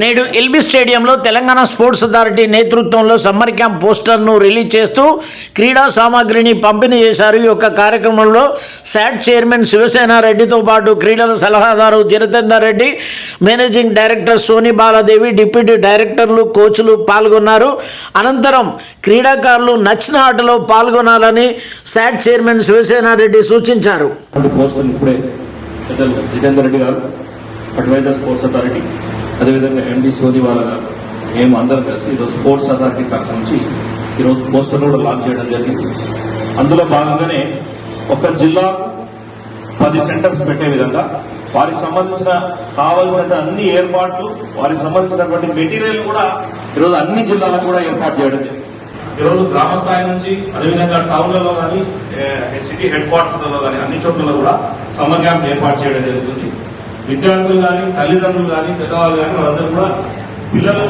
నేడు ఎల్బీ స్టేడియంలో Telangana sports authority నేతృత్వంలో సమ్మర్ క్యాంప్ పోస్టర్ను రిలీజ్ చేస్తూ క్రీడా సామాగ్రిని పంపిణీ చేశారు. ఈ యొక్క కార్యక్రమంలో శాట్ చైర్మన్ శివసేన రెడ్డితో పాటు క్రీడల సలహాదారు Jitender Reddy managing director Soni Baladevi deputy డైరెక్టర్లు కోచ్లు పాల్గొన్నారు. అనంతరం క్రీడాకారులు నచ్చిన ఆటలో పాల్గొనాలని శాట్ చైర్మన్ శివసేన రెడ్డి సూచించారు. అడ్వైజర్ స్పోర్ట్స్ అథారిటీ అదేవిధంగా ఎండి సోని వాళ్ళ మేము అందరం కలిసి ఈరోజు స్పోర్ట్స్ అథారిటీ తరఫు నుంచి ఈరోజు పోస్టర్ కూడా లాంచ్ చేయడం జరిగింది. అందులో భాగంగానే ఒక జిల్లాకు పది సెంటర్స్ పెట్టే విధంగా వారికి సంబంధించిన కావాల్సిన అన్ని ఏర్పాట్లు వారికి సంబంధించినటువంటి మెటీరియల్ కూడా ఈరోజు అన్ని జిల్లాలకు కూడా ఏర్పాటు చేయడం జరిగింది. ఈరోజు గ్రామ స్థాయి నుంచి అదేవిధంగా టౌన్లలో కానీ సిటీ హెడ్ క్వార్టర్స్లలో కానీ అన్ని చోట్లలో కూడా సమ్మర్ క్యాంప్ ఏర్పాటు చేయడం జరుగుతుంది. విద్యార్థులు కానీ తల్లిదండ్రులు కానీ పెద్దవాళ్ళు కానీ వాళ్ళందరూ కూడా పిల్లలు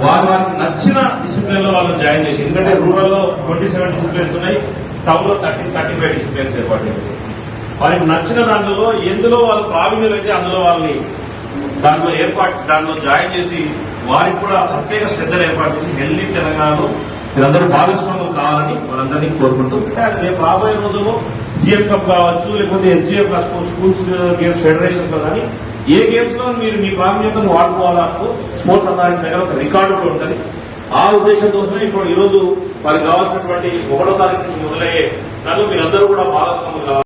వారు వారికి నచ్చిన డిసిప్లిన్లో వాళ్ళని జాయిన్ చేసి ఎందుకంటే రూరల్లో ట్వంటీ సెవెన్ డిసిప్లిన్స్ ఉన్నాయి టౌన్లో థర్టీ థర్టీ ఫైవ్ డిసిప్లిన్స్ ఏర్పాటు వారికి నచ్చిన దాంట్లో ఎందులో వాళ్ళు ప్రావీణ్యులు అయితే అందులో వాళ్ళని దాంట్లో ఏర్పాటు దాంట్లో జాయిన్ చేసి వారికి కూడా ప్రత్యేక శ్రద్ధలు ఏర్పాటు చేసి హెల్దీ తెలంగాణలో మీరందరూ భాగస్వాములు కావాలని వాళ్ళందరినీ కోరుకుంటూ రేపు రాబోయే రోజుల్లో జిఎఫ్ కప్ కావచ్చు లేకపోతే ఎస్జీఎఫ్ స్కూల్స్ గేమ్స్ ఫెడరేషన్ కానీ ఏ గేమ్స్లో మీరు మీ ప్రాముఖ్యతను వాడుకోవాలంటూ స్పోర్ట్స్ అథారిటీ దగ్గర ఒక రికార్డు కూడా ఉంటుంది. ఆ ఉద్దేశంతోనే ఇప్పుడు ఈరోజు వారికి కావాల్సినటువంటి ఒకటో తారీఖు నుంచి మొదలయ్యే దాంట్లో మీరందరూ కూడా భాగస్వాములు